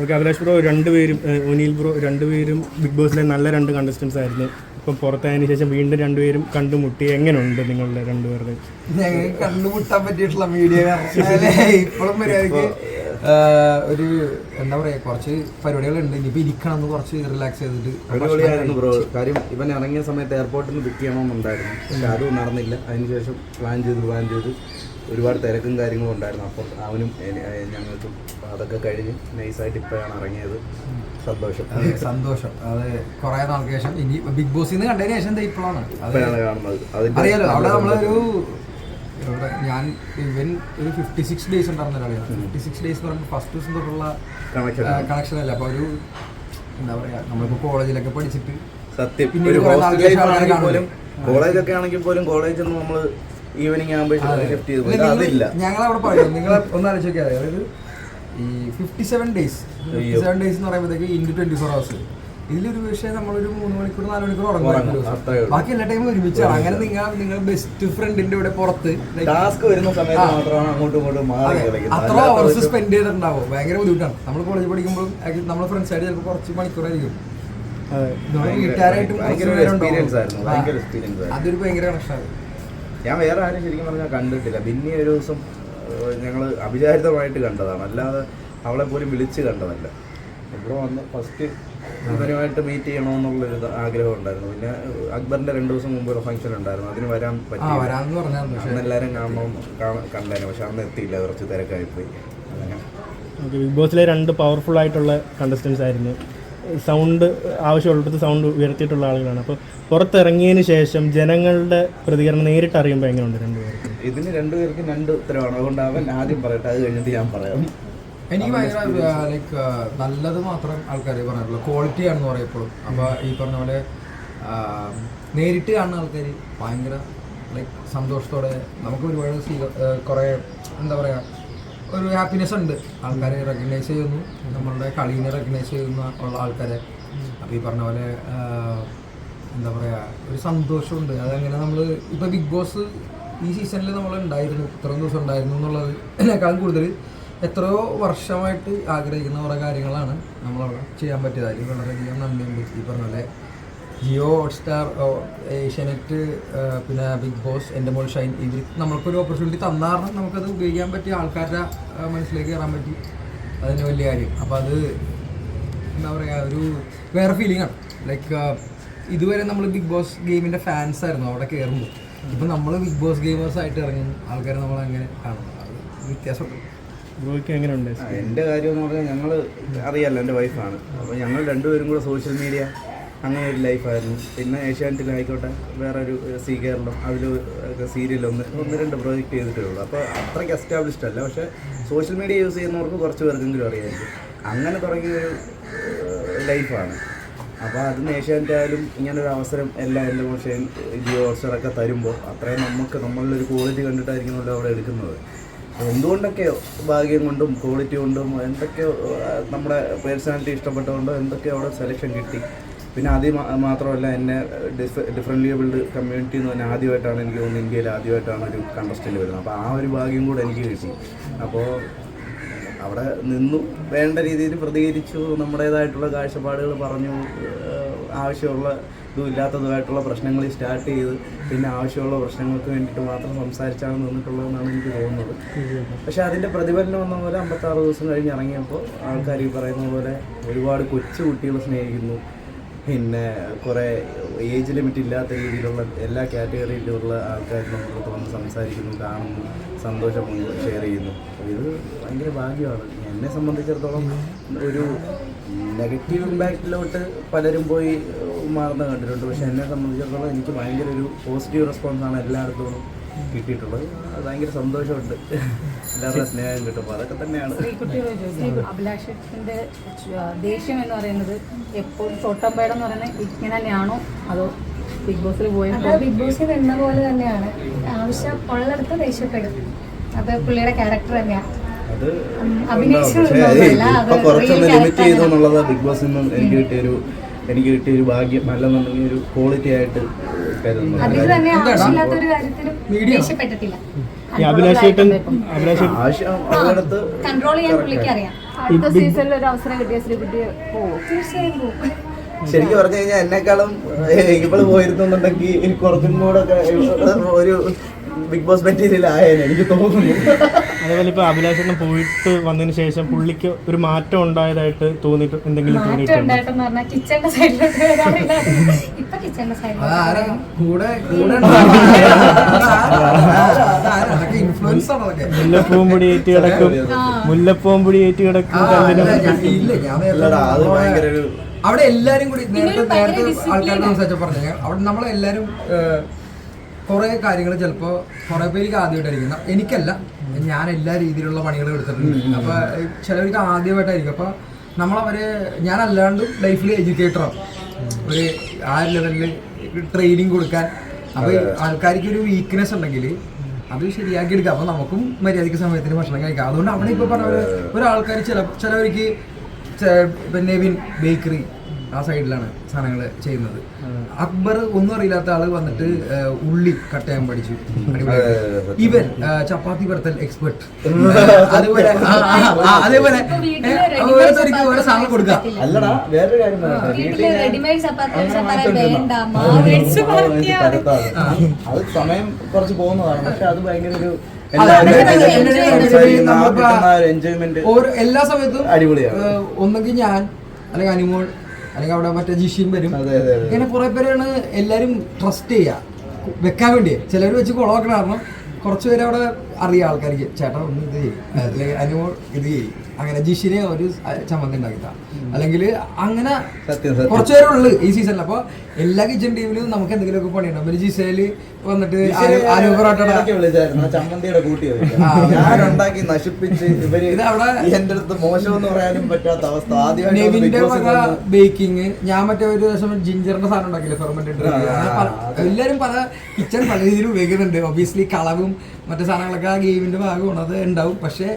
Okay Abhilash bro രണ്ടുപേരും Onil Onil bro രണ്ടുപേരും big ബോസിലെ നല്ല രണ്ട് കണ്ടസ്റ്റൻസ് ആയിരുന്നു. ഇപ്പം പുറത്തായതിനു ശേഷം വീണ്ടും രണ്ടുപേരും കണ്ടുമുട്ടി. എങ്ങനെയുണ്ട് നിങ്ങളുടെ രണ്ടുപേരുടെ? ഞങ്ങൾക്ക് കണ്ടുമുട്ടാൻ പറ്റിയിട്ടുള്ള മീഡിയ ഇപ്പോഴും മര്യാദയ്ക്ക് ഒരു എന്താ പറയാ കുറച്ച് പരിപാടികളുണ്ട്. ഇനിയിപ്പോ ഇരിക്കണം എന്ന് കുറച്ച് റിലാക്സ് ചെയ്തിട്ട് അടിപൊളിയായിരുന്നു ബ്രോ. കാര്യം ഇവൻ ഇറങ്ങിയ സമയത്ത് എയർപോർട്ടിൽ നിന്ന് പിക്ക് ചെയ്യണമെന്നുണ്ടായിരുന്നു. പക്ഷെ അതും നടന്നില്ല. അതിനുശേഷം പ്ലാൻ ചെയ്ത് പ്ലാൻ ചെയ്ത്. ഒരുപാട് തിരക്കും കാര്യങ്ങളും ഉണ്ടായിരുന്നു. അപ്പോൾ അവനും ഞങ്ങൾക്കും അതൊക്കെ കഴിഞ്ഞ് നൈസായിട്ട് ഇപ്പോഴാണ് ഇറങ്ങിയത്. സന്തോഷം. സന്തോഷം. അത് കുറെ നാൾക്ക് ശേഷം. ഇനി ബിഗ് ബോസിൽ നിന്ന് കണ്ടതിന് ശേഷം ഇപ്പോഴാണ്. കാണുന്നത്. അറിയാലോ അവിടെ നമ്മളൊരു ഇവിടെ ഞാൻ ഇവൻ ഒരു ഫിഫ്റ്റി സിക്സ് ഡേയ്സ് ഉണ്ടായിരുന്ന ഒരാളാണ് ഫിഫ്റ്റി സിക്സ് ഡേയ്സ് എന്ന് പറയുമ്പോൾ ഫസ്റ്റ് ദിവസം തൊട്ടുള്ള കണക്ഷൻ അല്ല? അപ്പോൾ ഒരു എന്താ പറയാ നമ്മളിപ്പോൾ കോളേജിലൊക്കെ പഠിച്ചിട്ട് സത്യം. കോളേജൊക്കെ ആണെങ്കിൽ പോലും നിന്ന് നമ്മൾ ഈവനിങ് ആകുമ്പോഴേക്കും ഷിഫ്റ്റ് ചെയ്ത് പോയി. അതില്ല. ഞങ്ങൾ അവിടെ പറയും. നിങ്ങൾ ഒന്ന് ആലോചിക്കുക അതായത് ഈ fifty seven days fifty seven days എന്ന് പറയുമ്പോഴത്തേക്ക് ഇന്റു ട്വന്റി ഫോർ ഹവേഴ്സ് ഇതിലൊരു പക്ഷേ നമ്മളൊരു മൂന്ന് മണിക്കൂർ നാല് മണിക്കൂർ ഉറങ്ങും. ബാക്കി എല്ലാ ടൈമും ഒരുമിച്ചാണ് അങ്ങനെ നിങ്ങൾ നിങ്ങൾ ബെസ്റ്റ് ഫ്രണ്ടിന്റെ ഇവിടെ പുറത്ത് ടാസ്ക് വരുന്ന സമയത്ത് മാത്രമാണ് അങ്ങോട്ടും ഇങ്ങോട്ടും അത്ര അവേഴ്സ് സ്പെൻഡ് ചെയ്തിട്ടുണ്ടാവും. ഭയങ്കര ബുദ്ധിമുട്ടാണ്. നമ്മൾ കോളേജ് പഠിക്കുമ്പോൾ നമ്മുടെ ഫ്രണ്ട്സ് ആയിട്ട് ചിലപ്പോൾ കുറച്ച് മണിക്കൂറായിരിക്കും. വീട്ടുകാരായിട്ടും. അതൊരു ഭയങ്കര കണക്ഷനാണ് ഞാൻ വേറെ ആരും ശരിക്കും പറഞ്ഞാൽ കണ്ടിട്ടില്ല. പിന്നെ ഒരു ദിവസം ഞങ്ങൾ അവിചാരിതമായിട്ട് കണ്ടതാണ്. അല്ലാതെ അവളെ പോലും വിളിച്ച് കണ്ടതല്ല. ഇവിടെ വന്ന് ഫസ്റ്റ് അവനുമായിട്ട് മീറ്റ് ചെയ്യണമെന്നുള്ളൊരു ആഗ്രഹം ഉണ്ടായിരുന്നു. പിന്നെ അക്ബറിന്റെ രണ്ടു ദിവസം മുമ്പ് ഒരു ഫംഗ്ഷൻ ഉണ്ടായിരുന്നു. അതിന് വരാൻ ആ വരാന്ന് പറഞ്ഞാൽ പക്ഷേ അന്ന് എല്ലാവരും കാണണം കാണ- കണ്ടായിരുന്നു പക്ഷെ അന്ന് എത്തിയില്ല. കുറച്ച് തിരക്കായിപ്പോയി. അങ്ങനെ. ബിഗ് ബോസിലെ രണ്ട് പവർഫുൾ ആയിട്ടുള്ള കണ്ടസ്റ്റൻസ് ആയിരുന്നു. സൗണ്ട് ആവശ്യമുള്ളിടത്ത് സൗണ്ട് ഉയർത്തിയിട്ടുള്ള ആളുകളാണ്. അപ്പോൾ പുറത്തിറങ്ങിയതിന് ശേഷം ജനങ്ങളുടെ പ്രതികരണം നേരിട്ട് അറിയുമ്പോൾ എങ്ങനെയുണ്ട് രണ്ടുപേർക്കും? ഇതിന് രണ്ടുപേർക്കും രണ്ട് ഉത്തരവാണ്. അതുകൊണ്ട് അവൻ ആദ്യം പറയട്ടെ അത് കഴിഞ്ഞിട്ട് ഞാൻ പറയാം. എനിക്ക് ഭയങ്കര ലൈക്ക് നല്ലത് മാത്രം ആൾക്കാർ പറഞ്ഞിട്ടുള്ളൂ ക്വാളിറ്റി ആണെന്ന് പറയപ്പോഴും അപ്പോൾ ഈ പറഞ്ഞ പോലെ നേരിട്ട് കാണുന്ന ആൾക്കാർ ഭയങ്കര ലൈക്ക് സന്തോഷത്തോടെ നമുക്ക് ഒരുപാട് കുറേ എന്താ പറയുക ഒരു ഹാപ്പിനെസ് ഉണ്ട്. ആൾക്കാരെ റെക്കഗ്നൈസ് ചെയ്യുന്നു. നമ്മളുടെ കളീനെ റെക്കഗ്നൈസ് ചെയ്യുന്ന ഉള്ള ആൾക്കാരെ. അപ്പോൾ ഈ പറഞ്ഞ പോലെ എന്താ പറയുക ഒരു സന്തോഷമുണ്ട്. അതങ്ങനെ നമ്മൾ ഇപ്പോൾ ബിഗ് ബോസ് ഈ സീസണിൽ നമ്മൾ ഉണ്ടായിരുന്നു. ഇത്രയും ദിവസം ഉണ്ടായിരുന്നു എന്നുള്ളത് എന്നെക്കാളും കൂടുതൽ എത്രയോ വർഷമായിട്ട് ആഗ്രഹിക്കുന്ന കുറേ കാര്യങ്ങളാണ് നമ്മളവിടെ ചെയ്യാൻ പറ്റിയത്. അതിൽ വളരെയധികം നന്ദിയുണ്ട് ഈ പറഞ്ഞ പോലെ. ജിയോ ഹോട്ട്സ്റ്റാർ ഏഷ്യാനെറ്റ് പിന്നെ ബിഗ് ബോസ് എന്റെ മോൾ ഷൈൻ ഇവർ നമ്മൾക്കൊരു ഓപ്പർച്യൂണിറ്റി തന്നാറിന് നമുക്കത് ഉപയോഗിക്കാൻ പറ്റിയ ആൾക്കാരുടെ മനസ്സിലേക്ക് കയറാൻ പറ്റി. അതിന് വലിയ കാര്യം. അപ്പോൾ അത് എന്താ പറയുക ഒരു വേറെ ഫീലിംഗ് ആണ്. ലൈക്ക് ഇതുവരെ നമ്മൾ ബിഗ് ബോസ് ഗെയിമിന്റെ ഫാൻസ് ആയിരുന്നു അവിടെ കയറുമ്പോൾ ഇപ്പം നമ്മൾ ബിഗ് ബോസ് ഗെയിമേഴ്സ് ആയിട്ട് ഇറങ്ങുന്നു. ആൾക്കാരെ നമ്മൾ അങ്ങനെ കാണുന്നു അത് വ്യത്യാസമുണ്ട്. എന്റെ കാര്യം എന്ന് പറഞ്ഞാൽ ഞങ്ങൾ അറിയാമല്ലോ എന്റെ വൈഫാണ് അപ്പോൾ ഞങ്ങൾ രണ്ടുപേരും കൂടെ സോഷ്യൽ മീഡിയ അങ്ങനെ ഒരു ലൈഫായിരുന്നു. പിന്നെ ഏഷ്യാനെറ്റിലായിക്കോട്ടെ വേറെ ഒരു സീ കേരളം അതിൽ സീരിയൽ ഒന്ന് ഒന്ന് രണ്ട് പ്രോജക്റ്റ് ചെയ്തിട്ടേ ഉള്ളൂ. അപ്പോൾ അത്രയ്ക്ക് എസ്റ്റാബ്ലിഷ്ഡ് അല്ല. പക്ഷേ സോഷ്യൽ മീഡിയ യൂസ് ചെയ്യുന്നവർക്ക് കുറച്ച് പേർക്കെങ്കിലും അറിയാമായിരിക്കും. അങ്ങനെ തുടങ്ങിയ ഒരു ലൈഫാണ്. അപ്പോൾ അതിന് ഏഷ്യാനെറ്റ് ആയാലും ഇങ്ങനൊരു അവസരം എല്ലാ എന്റെ മോശം ജിയോ ഹോട്ട്സ്റ്റാറൊക്കെ തരുമ്പോൾ അത്രയും നമുക്ക് നമ്മളുടെ ഒരു ക്വാളിറ്റി കണ്ടിട്ടായിരിക്കുമല്ലോ അവിടെ എടുക്കുന്നത്. എന്തുകൊണ്ടൊക്കെയോ ഭാഗ്യം കൊണ്ടും ക്വാളിറ്റി കൊണ്ടും എന്തൊക്കെയോ നമ്മുടെ പേഴ്സണാലിറ്റി ഇഷ്ടപ്പെട്ടുകൊണ്ടോ എന്തൊക്കെയോ അവിടെ സെലക്ഷൻ കിട്ടി? പിന്നെ ആദ്യം മാത്രമല്ല എന്നെ ഡിഫ് ഡിഫറെന്റ് ബിൽഡ് കമ്മ്യൂണിറ്റി എന്ന് പറഞ്ഞാൽ ആദ്യമായിട്ടാണ് എനിക്ക് തോന്നുന്നത് ഇന്ത്യയിൽ ആദ്യമായിട്ടാണ് ഒരു കണ്ടസ്റ്റന്റ് വരുന്നത്. അപ്പോൾ ആ ഒരു ഭാഗ്യം കൂടെ എനിക്ക് കിട്ടി. അപ്പോൾ അവിടെ നിന്നു വേണ്ട രീതിയിൽ പ്രതികരിച്ചു നമ്മുടേതായിട്ടുള്ള കാഴ്ചപ്പാടുകൾ പറഞ്ഞു ആവശ്യമുള്ള ഇതും ഇല്ലാത്തതുമായിട്ടുള്ള പ്രശ്നങ്ങൾ സ്റ്റാർട്ട് ചെയ്ത് പിന്നെ ആവശ്യമുള്ള പ്രശ്നങ്ങൾക്ക് വേണ്ടിയിട്ട് മാത്രം സംസാരിച്ചാണ് നിന്നിട്ടുള്ളതെന്നാണ് എനിക്ക് തോന്നുന്നത്. പക്ഷേ അതിന്റെ പ്രതിഫലനം എന്ന പോലെ അമ്പത്താറ് ദിവസം കഴിഞ്ഞ് ഇറങ്ങിയപ്പോൾ ആൾക്കാർ ഈ പറയുന്ന പോലെ ഒരുപാട് കൊച്ചു കുട്ടികൾ സ്നേഹിക്കുന്നു. പിന്നെ കുറേ ഏജ് ലിമിറ്റ് ഇല്ലാത്ത രീതിയിലുള്ള എല്ലാ കാറ്റഗറിയിലുള്ള ആൾക്കാർ നമ്മുടെ വന്ന് സംസാരിക്കുന്നു കാണുന്നു സന്തോഷം ഷെയർ ചെയ്യുന്നു. ഇത് ഭയങ്കര ഭാഗ്യമാണ്. എന്നെ സംബന്ധിച്ചിടത്തോളം ഒരു നെഗറ്റീവ് ഇമ്പാക്റ്റിലോട്ട് പലരും പോയി മാറുന്ന കണ്ടിട്ടുണ്ട്. പക്ഷെ എന്നെ സംബന്ധിച്ചിടത്തോളം എനിക്ക് ഭയങ്കര ഒരു പോസിറ്റീവ് റെസ്പോൺസാണ് എല്ലായിടത്തും കിട്ടിയിട്ടുള്ളത്. അത് ഭയങ്കര സന്തോഷമുണ്ട്. എല്ലാവരുടെ സ്നേഹം കിട്ടുമ്പോൾ. അതൊക്കെ തന്നെയാണ്. അഭിലാഷത്തിന്റെ ദേഷ്യം എന്ന് പറയുന്നത് എപ്പോഴും ചോട്ടമ്പേടം എന്ന് പറയുന്നത് ഇങ്ങനെ തന്നെയാണോ? അതോ ബിഗ് ബോസിൽ പോയ ബിഗ് ബോസിൽ നിന്ന പോലെ തന്നെയാണ്. ആവശ്യം ഉള്ളിടത്ത് ദേഷ്യപ്പെടും. അത് പുള്ളിയുടെ ക്യാരക്ടർ തന്നെയാണ് ലിമിറ്റ് ചെയ്തു എന്നുള്ളത് ബിഗ് ബോസിൽ നിന്നും എനിക്ക് കിട്ടിയൊരു എനിക്ക് കിട്ടിയൊരു ഭാഗ്യം. അല്ലെന്നുണ്ടെങ്കിൽ ഒരു ക്വാളിറ്റി ആയിട്ട് അതിൽ തന്നെ ആവശ്യമില്ലാത്ത ഒരു കാര്യത്തിലും ദേഷ്യപ്പെട്ടിട്ടില്ല. കൺട്രോൾ ചെയ്യാൻ അടുത്ത സീസണിൽ ഒരു അവസരം കിട്ടിയ ശ്രീകുട്ടി പോവും? തീർച്ചയായും പോകും ശരിക്കും പറഞ്ഞു കഴിഞ്ഞാൽ എന്നെക്കാളും ഇവൾ പോയിരുന്നുണ്ടെങ്കിൽ കുറച്ചും കൂടെ ഒരു ബിഗ് ബോസ് മെറ്റീരിയൽ ആയെന്ന് എനിക്ക് തോന്നുന്നു. അതേപോലെ ഇപ്പോൾ അഭിലാഷേട്ടൻ പോയിട്ട് വന്നതിന് ശേഷം പുള്ളിക്ക് ഒരു മാറ്റം ഉണ്ടായതായിട്ട് തോന്നിയിട്ട് എന്തെങ്കിലും മുല്ലപ്പൂമ്പൊടി ഏറ്റു ഉണ്ടായിട്ടെന്ന് പറഞ്ഞാൽ കിച്ചന്റെ സൈഡിലോട്ട് വരാറില്ല. ഇപ്പൊ കിച്ചന്റെ അതാരാ സൈഡിലോട്ട് കൂടെ കൂടെ ഇൻഫ്ലുവൻസ് ആണ് അതൊക്കെ മുല്ലപ്പൂവും ഏറ്റ് കിടക്കും. മുല്ലപ്പൂമ്പൊടി ഏറ്റു കിടക്കും കല്ലിനും അല്ല, ഇല്ല, ഞാൻ നേരത്തെ അല്ലടാ, അത് ഭയങ്കര ഒരു അവിടെ എല്ലാരും കൂടി നേരത്തെ നേരത്തെ ആൾക്കാരുടെ ആൾക്കാരോട് സംസാരിച്ച പറഞ്ഞു. അവിടെ നമ്മളെല്ലാരും കുറെ കാര്യങ്ങൾ ചിലപ്പോ കുറെ പേർക്ക് ആദ്യമായിട്ടായിരിക്കും. എനിക്കല്ല. ഞാൻ എല്ലാ രീതിയിലുള്ള പണികളും എടുത്തിട്ടുണ്ട്. അപ്പൊ ചിലവർക്ക് ആദ്യമായിട്ടായിരിക്കും. അപ്പൊ നമ്മളവരെ ഞാൻ അല്ലാണ്ടും ലൈഫിൽ എഡ്യൂക്കേറ്ററാണ് ഒരു ആ ലെവലിൽ ട്രെയിനിങ് കൊടുക്കാൻ. അപ്പൊ ആൾക്കാർക്ക് ഒരു വീക്ക്നെസ് ഉണ്ടെങ്കിൽ അത് ശരിയാക്കി എടുക്കാം. അപ്പൊ നമുക്കും മര്യാദയ്ക്ക് സമയത്തിന് ഭക്ഷണം കഴിക്കാം. അതുകൊണ്ട് അവിടെ ഇപ്പൊ പറഞ്ഞ ഒരാൾക്കാർ ചില ചിലവർക്ക് ഇപ്പൊ നെവിൻ ബേക്കറി ആ സൈഡിലാണ് സാധനങ്ങൾ ചെയ്യുന്നത്. അക്ബർ ഒന്നും അറിയില്ലാത്ത ആൾ വന്നിട്ട് ഉള്ളി കട്ട് ചെയ്യാൻ പഠിച്ചു. ഇവൻ ചപ്പാത്തി പരത്തൽ എക്സ്പെർട്ട് അതുപോലെ അതേപോലെ ഏഹ്, ഓരോരുത്തർക്ക് ഓരോ സാധനം കൊടുക്കുക. അല്ലടാ വേറൊരു കാര്യം. അത് സമയം കുറച്ച് പോകുന്നതാണ്. പക്ഷെ അത് ഭയങ്കര ഒരു എല്ലാ സമയത്തും അടിപൊളിയാണ്. ഒന്നെങ്കിൽ ഞാൻ അല്ലെങ്കിൽ അനിമോൾ അല്ലെങ്കിൽ അവിടെ മറ്റേ ജിഷിയും വരും. ഇങ്ങനെ കുറെ പേരാണ് എല്ലാരും ട്രസ്റ്റ് ചെയ്യുക. വെക്കാൻ വേണ്ടി ചിലർ വെച്ച് കുളമാക്കണ കാരണം കുറച്ച് പേര് അവിടെ അറിയാം ആൾക്കാർക്ക് ചേട്ടൻ ഒന്ന് ഇത് ചെയ്യും. അല്ലെങ്കിൽ അനിമോൾ ഇത് ചെയ്യും. അങ്ങനെ ജിഷിനെ ഒരു ചമ്മന്തി ഉണ്ടാക്കിത്താം അല്ലെങ്കിൽ അങ്ങനെ സത്യം, സത്യം. കുറച്ച് പേരുള്ളു ഈ സീസണിൽ അപ്പൊ എല്ലാ കിച്ചൺ ടീമിലും നമുക്ക് എന്തെങ്കിലുമൊക്കെ പണിയുണ്ടാവും പിന്നെ ജിസേൽ വന്നിട്ട് ആലു- ചമ്മന്തിയുടെ കൂട്ടി നശിപ്പിച്ച് ഇവർ ഇത് അവിടെ- എന്റെ അടുത്ത് മോശമെന്ന് പറയാനും പറ്റാത്ത അവസ്ഥ. ആദ്യമായിട്ട് വക ബേക്കിംഗ് ഞാൻ മറ്റേ ഒരു ദിവസം ജിഞ്ചറിന്റെ സാധനം ഉണ്ടാക്കില്ല ഫെർമെന്റഡ് ആ, എല്ലാരും പല കിച്ചൺ പല രീതിയിൽ ഉപയോഗിക്കുന്നുണ്ട്. ഒബിയസ്ലി കളവും മറ്റു സാധനങ്ങളൊക്കെ ആ ഗെയിമിന്റെ ഭാഗമാണ് അത് ഉണ്ടാവും. പക്ഷെ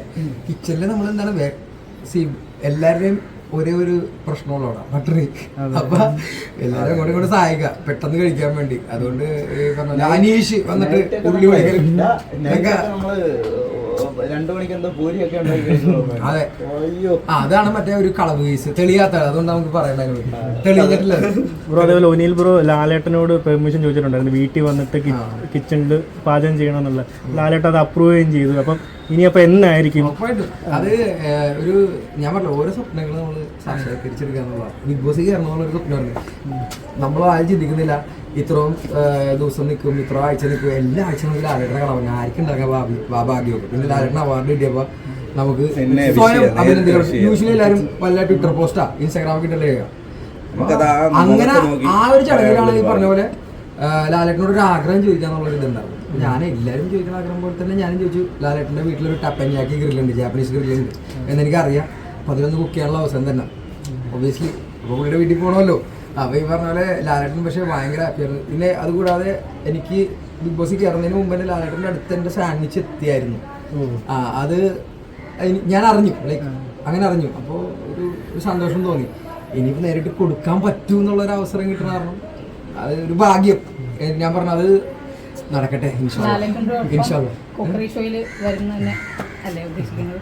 കിച്ചണിൽ നമ്മൾ എന്താണ് സി എല്ലാവരുടെയും ഒരേ ഒരു പ്രശ്നമുള്ള ബട്ടറി അപ്പൊ എല്ലാരും കൂടെ കൂടെ സഹായിക്കുക പെട്ടെന്ന് കഴിക്കാൻ വേണ്ടി. അതുകൊണ്ട് അനീഷ് വന്നിട്ട് ഉള്ളി നമ്മൾ രണ്ടു മണിക്ക് എന്തോ പൂരിയൊക്കെ ഉണ്ടാക്കി അതെ. അയ്യോ. ആ, അതാണ് മറ്റേ ഒരു കളവ് കേസ്. തെളിയാത്ത അതുകൊണ്ട് നമുക്ക് പറയണ്ട തെളിയിട്ടില്ല ബ്രോ അതേപോലെ ഒനിൽ ബ്രോ ലാലേട്ടനോട് പെർമിഷൻ ചോദിച്ചിട്ടുണ്ടായിരുന്നു. വീട്ടിൽ വന്നിട്ട് കിച്ചണിൽ പാചകം ചെയ്യണമെന്നുള്ള. ലാലേട്ടൻ അത് അപ്രൂവ് ചെയ്തു. അപ്പം ഇനി അപ്പം എന്നായിരിക്കും? ഉറപ്പായിട്ടും. അത് ഒരു ഞാൻ പറഞ്ഞ ഓരോ സ്വപ്നങ്ങൾ നമ്മൾ സാക്ഷാത്കരിച്ചെടുക്കുക എന്നുള്ളതാണ് ബിഗ് ബോസ് കയറുന്നുള്ള ഒരു സ്വപ്നമാണ് നമ്മൾ ആരും ചിന്തിക്കുന്നില്ല. ഇത്രയും ദിവസം നിൽക്കും ഇത്ര ആഴ്ച നിൽക്കും എല്ലാ ആഴ്ച നമുക്ക് ലാലേട്ടനെ കാണാം ആർക്കും ഉണ്ടാക്കാൻ ഭാവി ഭാഗ്യമൊക്കെ. പിന്നെ ലാലേട്ടൻ അവാർഡ് കിട്ടിയപ്പോൾ നമുക്ക് സ്വയം അഭിനന്ദിക്കണം യൂഷ്വലി എല്ലാവരും വല്ല ട്വിറ്റർ പോസ്റ്റാ ഇൻസ്റ്റാഗ്രാമൊക്കെ ഇട്ടല്ലേ അങ്ങനെ ആ ഒരു ചടങ്ങിലാണ് ഈ പറഞ്ഞ പോലെ ലാലേട്ടനോട് ഒരു ആഗ്രഹം ചോദിക്കാന്നുള്ളൊരു ഇതുണ്ടാവും. ഞാൻ എല്ലാവരും ചോദിക്കുന്ന ആഗ്രഹം പോലെ തന്നെ ഞാനും ചോദിച്ചു ലാലേട്ടന്റെ വീട്ടിലൊരു ടപ്പനിയാക്കി ഗ്രില്ലുണ്ട് ജാപ്പനീസ് ഗ്രില്ലുണ്ട്. എന്നെനിക്കറിയാം. അപ്പം അതിലൊന്ന് കുക്ക് ചെയ്യാനുള്ള അവസരം തന്നെ. ഒബിയസ്ലി അപ്പോൾ പുള്ളിയുടെ വീട്ടിൽ പോകണമല്ലോ അപ്പോൾ ഈ പറഞ്ഞ പോലെ ലാലേട്ടൻ പക്ഷേ ഭയങ്കര ഹാപ്പിയായിരുന്നു പിന്നെ അതുകൂടാതെ എനിക്ക് ബിഗ് ബോസിൽ കയറുന്നതിന് മുമ്പ് തന്നെ ലാലേട്ടന്റെ അടുത്ത് എന്റെ സാൻഡ്വിച്ച് എത്തിയായിരുന്നു. ആ അത് ഞാൻ അറിഞ്ഞു. ലൈക്ക് അങ്ങനെ അറിഞ്ഞു. അപ്പോൾ ഒരു സന്തോഷം തോന്നി. ഇനിയിപ്പോൾ നേരിട്ട് കൊടുക്കാൻ പറ്റൂ എന്നുള്ള ഒരു അവസരം കിട്ടണ കാരണം അത് ഒരു ഭാഗ്യം. ഞാൻ പറഞ്ഞത് അത് നടക്കട്ടെ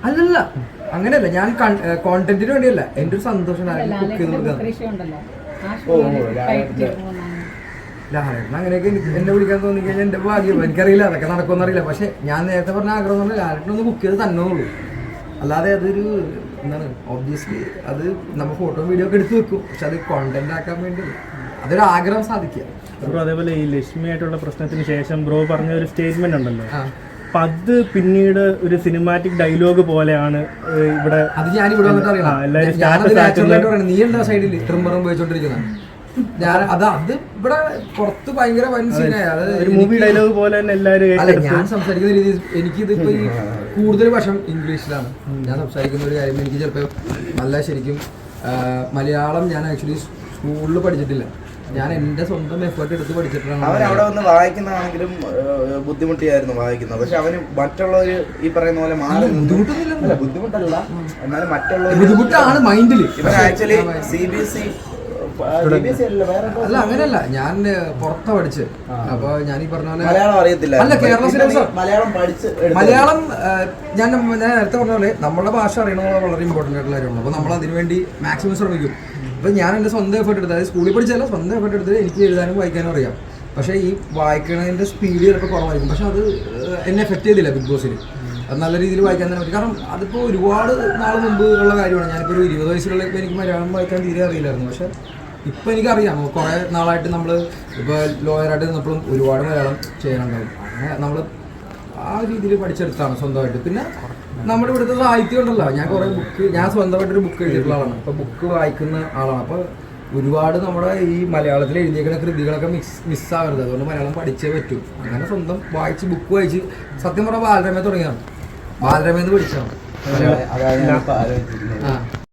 അല്ലല്ല അങ്ങനെയല്ല ഞാൻ കോണ്ടന്റിന് വേണ്ടിയല്ല എന്റെ ഒരു സന്തോഷം. ലാലേട്ടൻ അങ്ങനെയൊക്കെ എനിക്ക് എന്നെ വിളിക്കാൻ തോന്നി കഴിഞ്ഞാൽ എന്റെ ഭാഗ്യം. എനിക്കറിയില്ല അതൊക്കെ നടക്കുമെന്ന് അറിയില്ല. പക്ഷെ ഞാൻ നേരത്തെ പറഞ്ഞ ആഗ്രഹം എന്ന് പറഞ്ഞാൽ ലാലേട്ടൻ ഒന്ന് ബുക്ക് ചെയ്ത് തന്നെ ഉള്ളൂ. അല്ലാതെ അതൊരു എന്താണ് ഒബ്വിയസ്ലി അത് നമ്മൾ ഫോട്ടോ വീഡിയോ ഒക്കെ എടുത്ത് വെക്കും. പക്ഷെ അത് കോണ്ടന്റ് ആക്കാൻ വേണ്ടി അതൊരു ആഗ്രഹം സാധിക്കുക. ബ്രോ അതേപോലെ ഈ ലക്ഷ്മിയായിട്ടുള്ള പ്രശ്നത്തിന് ശേഷം ബ്രോ പറഞ്ഞ ഒരു സ്റ്റേറ്റ്മെന്റ് ഉണ്ടല്ലോ. അപ്പൊ അത് പിന്നീട് ഒരു സിനിമാറ്റിക് ഡയലോഗ് പോലെയാണ് ഏഹ്, ഇവിടെ അത് ഞാൻ ഇവിടെ വന്നിട്ട് ആ, എല്ലാവരും status നീ എന്താ സൈഡിൽ ട്രിമ്മറും ഉപയോഗിച്ചോണ്ടിരിക്കുന്ന ഞാൻ അത് അത് ഇവിടെ പുറത്ത് ഭയങ്കര വൻ സീനായ അത്. ഒരു മൂവി എനിക്ക് ഡയലോഗ് പോലെ തന്നെ എല്ലാവരും അല്ല ഏറ്റെടുത്ത്. ഞാൻ സംസാരിക്കുന്ന രീതി എനിക്കിതിപ്പോ ഈ കൂടുതൽ വശം ഇംഗ്ലീഷിലാണ്. ഞാൻ സംസാരിക്കുന്ന ഒരു കാര്യം എനിക്ക് ചിലപ്പോൾ നല്ല ശരിക്കും ആ, മലയാളം ഞാൻ ആക്ച്വലി സ്കൂളിൽ പഠിച്ചിട്ടില്ല. ഞാൻ എന്റെ സ്വന്തം എഫേർട്ട് എടുത്ത് പഠിച്ചിട്ടാണ് അവൻ അവിടെ വന്ന് വായിക്കുന്നതാണെങ്കിലും ബുദ്ധിമുട്ടിയായിരുന്നു വായിക്കുന്നത്. പക്ഷെ അവന് മറ്റുള്ളവര് ഈ പറയുന്ന പോലെ മാറി ബുദ്ധിമുട്ടൊന്നുമില്ല. അല്ല, ബുദ്ധിമുട്ടല്ല. എന്നാലും മറ്റുള്ളവർ ബുദ്ധിമുട്ടാണ് മൈൻഡിൽ ഇവൻ actually C B S E അല്ല അങ്ങനെയല്ല. ഞാൻ പുറത്താ പഠിച്ച് അപ്പൊ ഞാൻ ഈ പറഞ്ഞ പോലെ മലയാളം അറിയത്തില്ല. അല്ല കേരള സിലബസ്. മലയാളം പഠിച്ച് മലയാളം ഞാൻ ഞാൻ നേരത്തെ പറഞ്ഞ പോലെ നമ്മുടെ ഭാഷ അറിയണമെന്നുള്ള വളരെ ഇമ്പോർട്ടന്റ് ആയിട്ടുള്ള കാര്യമാണ്. അപ്പൊ നമ്മൾ അതിനുവേണ്ടി മാക്സിമം ശ്രമിക്കും. അപ്പോൾ ഞാൻ എന്റെ സ്വന്തം എഫേർട്ട് എടുത്തത് അതായത് സ്കൂളിൽ പഠിച്ചാലും സ്വന്തം എഫേർട്ട് എടുത്തത് എനിക്ക് എഴുതാനും വായിക്കാനും അറിയാം. പക്ഷേ ഈ വായിക്കണതിന്റെ സ്പീഡ് ചിലപ്പോൾ കുറവായിരിക്കും. പക്ഷേ അത് എന്നെ എഫക്റ്റ് ചെയ്തില്ല ബിഗ് ബോസിൽ അത് നല്ല രീതിയിൽ വായിക്കാൻ തന്നെ പറ്റും. കാരണം അതിപ്പോൾ ഒരുപാട് നാൾ മുമ്പ് ഉള്ള കാര്യമാണ്. ഞാനിപ്പോൾ ഒരു ഇരുപത് വയസ്സിലുള്ള ഇപ്പോൾ എനിക്ക് മലയാളം വായിക്കാൻ തീരെ അറിയില്ലായിരുന്നു. പക്ഷേ ഇപ്പം എനിക്കറിയാം. കുറേ നാളായിട്ട് നമ്മൾ ഇപ്പോൾ ലോയറായിട്ട് നിന്നപ്പോഴും ഒരുപാട് മലയാളം ചെയ്യാനുണ്ടാവും. അങ്ങനെ നമ്മൾ ആ രീതിയിൽ പഠിച്ചെടുത്താണ് സ്വന്തമായിട്ട്. പിന്നെ നമ്മുടെ ഇവിടുത്തെ സാഹിത്യം ഉണ്ടല്ലോ. ഞാൻ കുറെ ബുക്ക് ഞാൻ സ്വന്തമായിട്ട് ഒരു ബുക്ക് എഴുതിയിട്ടുള്ള ആളാണ്. അപ്പൊ ബുക്ക് വായിക്കുന്ന ആളാണ്. അപ്പൊ ഒരുപാട് നമ്മുടെ ഈ മലയാളത്തിൽ എഴുതിയേക്കുന്ന കൃതികളൊക്കെ മിക്സ് മിസ്സാകരുത് അതുകൊണ്ട് മലയാളം പഠിച്ചേ പറ്റൂ. അങ്ങനെ സ്വന്തം വായിച്ച് ബുക്ക് വായിച്ച് സത്യം പറഞ്ഞാൽ ബാലരമയെ തുടങ്ങിയതാണ്. ബാലരമയെന്ന് പഠിച്ചാണ് അതാണ്